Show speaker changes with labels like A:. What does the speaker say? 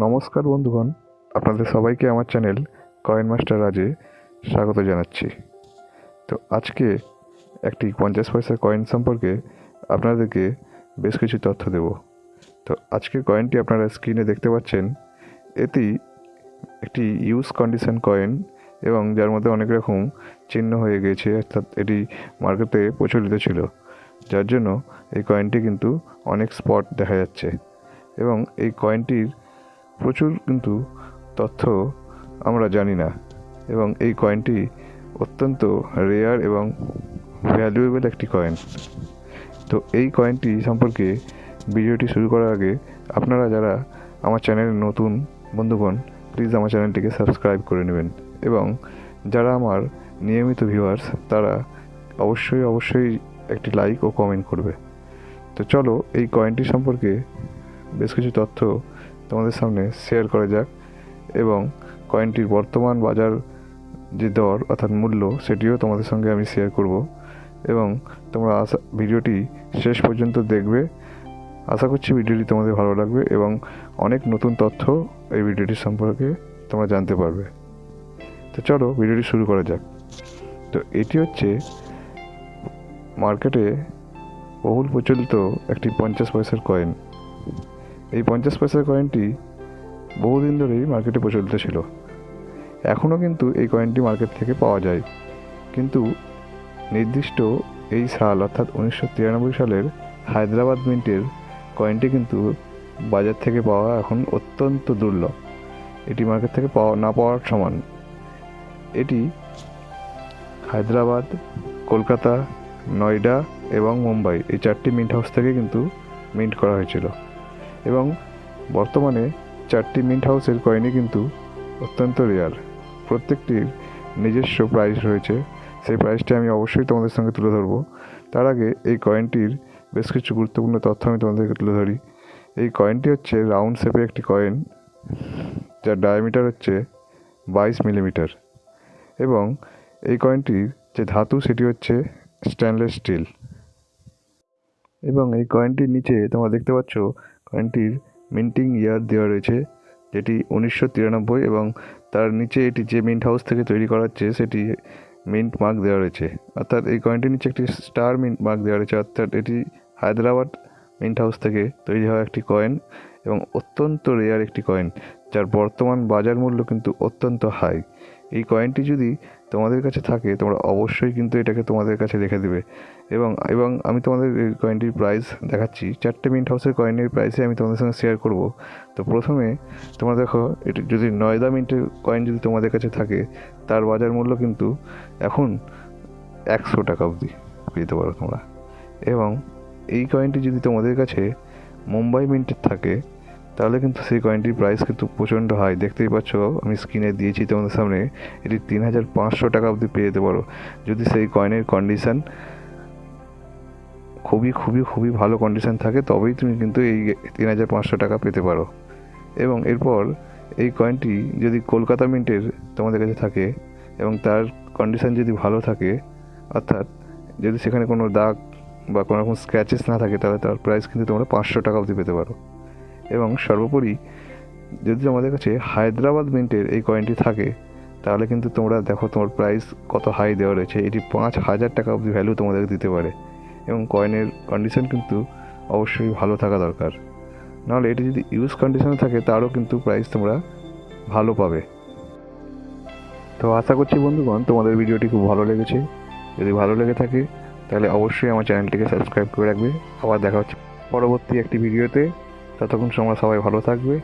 A: নমস্কার বন্ধুগণ, আপনাদের সবাইকে আমার চ্যানেল কয়েন মাস্টার রাজে স্বাগত জানাচ্ছি। তো আজকে একটি পঞ্চাশ পয়সার কয়েন সম্পর্কে আপনাদেরকে বেশ কিছু তথ্য দেব। তো আজকে কয়েনটি আপনারা স্ক্রিনে দেখতে পাচ্ছেন, এটি একটি ইউজ কন্ডিশন কয়েন এবং যার মধ্যে অনেক রকম চিহ্ন হয়ে গেছে, অর্থাৎ এটি মার্কেটে প্রচলিত ছিল। যার জন্য এই কয়েনটি কিন্তু অনেক স্পট দেখা যাচ্ছে এবং এই কয়েনটির প্রচুর কিন্তু তথ্য আমরা জানি না। এবং এই কয়েনটি অত্যন্ত রেয়ার এবং ভ্যালুয়েবল একটি কয়েন তো এই কয়েনটি সম্পর্কে ভিডিওটি শুরু করার আগে আপনারা যারা আমার চ্যানেলে নতুন বন্ধুগণ প্লিজ আমার চ্যানেলটিকে সাবস্ক্রাইব করে নেবেন। এবং যারা আমার নিয়মিত ভিউয়ার্স তারা অবশ্যই অবশ্যই একটি লাইক ও কমেন্ট করবে। তো চলো এই কয়েনটি সম্পর্কে বেশ কিছু তথ্য তোমাদের সামনে শেয়ার করা যাক এবং কয়েনটির বর্তমান বাজার যে দর অর্থাৎ মূল্য সেটিও তোমাদের সঙ্গে আমি শেয়ার করব এবং তোমরা আশা, ভিডিওটি শেষ পর্যন্ত দেখবে। আশা করছি ভিডিওটি তোমাদের ভালো লাগবে এবং অনেক নতুন তথ্য এই ভিডিওটি সম্পর্কে তোমরা জানতে পারবে। তো চলো ভিডিওটি শুরু করা যাক। তো এটি হচ্ছে মার্কেটে বহুল প্রচলিত একটি পঞ্চাশ পয়সার কয়েন এই পঞ্চাশ পয়সার কয়েনটি বহুদিন ধরেই মার্কেটে প্রচলিত ছিল এখনও কিন্তু এই কয়েনটি মার্কেট থেকে পাওয়া যায়। কিন্তু নির্দিষ্ট এই সাল, অর্থাৎ উনিশশো তিরানব্বই সালের হায়দ্রাবাদ মিন্টের কয়েনটি কিন্তু বাজার থেকে পাওয়া এখন অত্যন্ত দুর্লভ। এটি মার্কেট থেকে পাওয়া, না পাওয়ার সমান। এটি হায়দ্রাবাদ, কলকাতা, নয়ডা এবং মুম্বাই এই চারটি মিন্ট হাউস থেকে কিন্তু মিন্ট করা হয়েছিল। এবং বর্তমানে চারটি মিন্ট হাউসের কয়েনই কিন্তু অত্যন্ত রেয়ার প্রত্যেকটির নিজস্ব প্রাইস রয়েছে। সেই প্রাইসটি আমি অবশ্যই তোমাদের সঙ্গে তুলে ধরবো। তার আগে এই কয়েনটির বেশ কিছু গুরুত্বপূর্ণ তথ্য আমি তোমাদেরকে তুলে ধরি। এই কয়েনটি হচ্ছে রাউন্ড শেপের একটি কয়েন যার ডায়ামিটার হচ্ছে বাইশ মিলিমিটার এবং এই কয়েনটির যে ধাতু, সেটি হচ্ছে স্টেনলেস স্টিল এবং এই কয়েনটির নিচে তোমরা দেখতে পাচ্ছ কয়েনটির মিন্টিং ইয়ার দেওয়া রয়েছে, যেটি উনিশশো তিরানব্বই এবং তার নিচে এটি যে মিন্ট হাউস থেকে তৈরি করা হচ্ছে, সেটি মিন্ট মার্ক দেওয়া রয়েছে। অর্থাৎ এই কয়েনটির নিচে একটি স্টার মিন্ট মার্ক দেওয়া রয়েছে, অর্থাৎ এটি হায়দ্রাবাদ মিন্ট হাউস থেকে তৈরি হওয়া একটি কয়েন এবং অত্যন্ত রেয়ার একটি কয়েন, যার বর্তমান বাজার মূল্য কিন্তু অত্যন্ত হাই। এই কয়েনটি যদি তোমাদের কাছে থাকে, তোমরা অবশ্যই কিন্তু এটাকে তোমাদের কাছে রেখে দেবে। এবং এবং আমি তোমাদের কয়েনটির প্রাইস দেখাচ্ছি। চারটে মিন্ট হাউসের কয়েনের প্রাইসে আমি তোমাদের সঙ্গে শেয়ার করব। তো প্রথমে তোমরা দেখো, এটি যদি নয়দা মিন্টের কয়েন যদি তোমাদের কাছে থাকে, তার বাজার মূল্য কিন্তু এখন একশো টাকা অবধি পেতে পারো তোমরা। এবং এই কয়েনটি যদি তোমাদের কাছে মুম্বাই মিন্টের থাকে তাহলে কিন্তু সেই কয়েনটির প্রাইস কিন্তু প্রচণ্ড হাই দেখতেই পাচ্ছ, আমি স্ক্রিনে দিয়েছি তোমাদের সামনে, এটি তিন হাজার পাঁচশো টাকা অবধি পেয়ে যেতে পারো। যদি সেই কয়েনের কন্ডিশান খুবই খুবই খুবই ভালো কন্ডিশান থাকে, তবেই তুমি কিন্তু এই তিন হাজার পাঁচশো টাকা পেতে পারো। এবং এরপর এই কয়েনটি যদি কলকাতা মিন্টের তোমাদের কাছে থাকে, এবং তার কন্ডিশান যদি ভালো থাকে, অর্থাৎ যদি সেখানে কোনো দাগ বা কোনো রকম স্ক্র্যাচেস না থাকে, তাহলে তার প্রাইস কিন্তু তোমরা পাঁচশো টাকা অবধি পেতে পারো। এবং সর্বোপরি যদি তোমাদের কাছে হায়দ্রাবাদ মিন্টের এই কয়েনটি থাকে, তাহলে কিন্তু তোমরা দেখো তোমার প্রাইস কত হাই দেওয়া রয়েছে। এটি পাঁচ হাজার টাকা অবধি ভ্যালু তোমাদেরকে দিতে পারে। এবং কয়েনের কন্ডিশন কিন্তু অবশ্যই ভালো থাকা দরকার। নাহলে এটি যদি ইউজ কন্ডিশনে থাকে, তারও কিন্তু প্রাইস তোমরা ভালো পাবে। তো আশা করছি বন্ধুগণ, তোমাদের ভিডিওটি খুব ভালো লেগেছে। যদি ভালো লেগে থাকে, তাহলে অবশ্যই আমার চ্যানেলটিকে সাবস্ক্রাইব করে রাখবে। আবার দেখা হচ্ছে পরবর্তী একটি ভিডিওতে। ততক্ষণ সময় সবাই ভালো থাকবে।